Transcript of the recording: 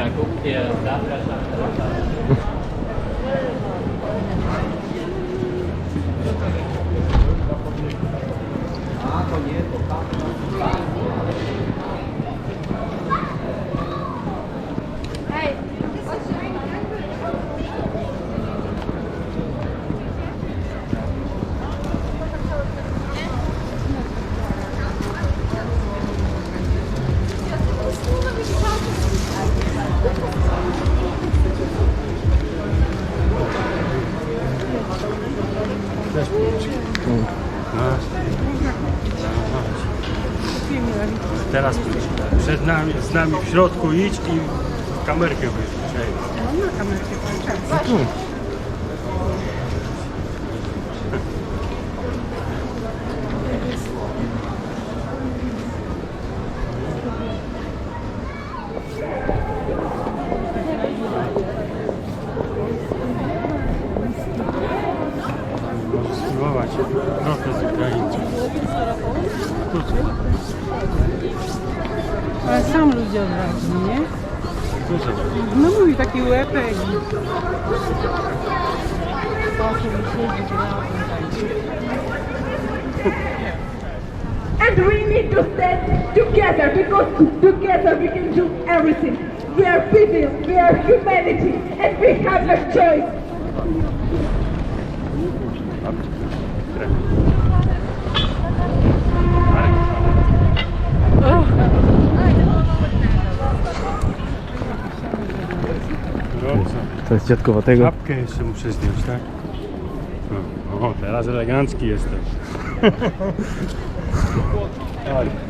Zakupie, zapraszam. A to nie, to tam. Teraz przed nami, z nami w środku idź i kamerkę wyjść. Możesz trochę z Ukraińców. Ale sam ludzie nie? Dużo. No mówi taki łepek. And we need to stand together because together we can do everything. We are people, we are humanity, and we have a choice. To jest dziadkowatego. Czapkę jeszcze muszę zdjąć, tak? O, teraz elegancki jestem.